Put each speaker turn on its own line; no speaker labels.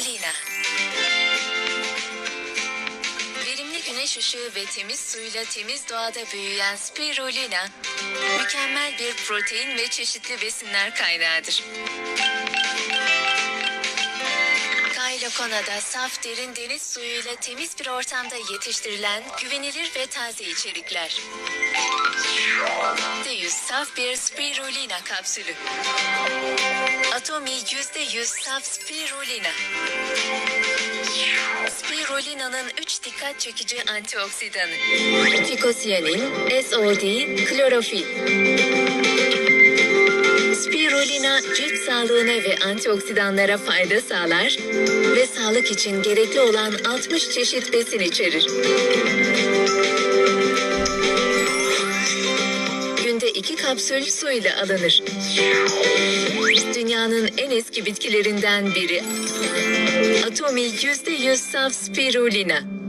Spirulina. Verimli güneş ışığı ve temiz suyla temiz doğada büyüyen spirulina, mükemmel bir protein ve çeşitli besinler kaynağıdır. Kaylokona'da saf derin deniz suyuyla temiz bir ortamda yetiştirilen güvenilir ve taze içerikler. %100 saf bir spirulina kapsülü. Atomi %100 saf spirulina. Spirulina'nın 3 dikkat çekici antioksidanı. Fikosiyanin, SOD, klorofil. Spirulina cilt sağlığına ve antioksidanlara fayda sağlar ve sağlık için gerekli olan 60 çeşit besin içerir. 2 kapsül su ile alınır. Dünyanın en eski bitkilerinden biri. Atomi %100 saf spirulina.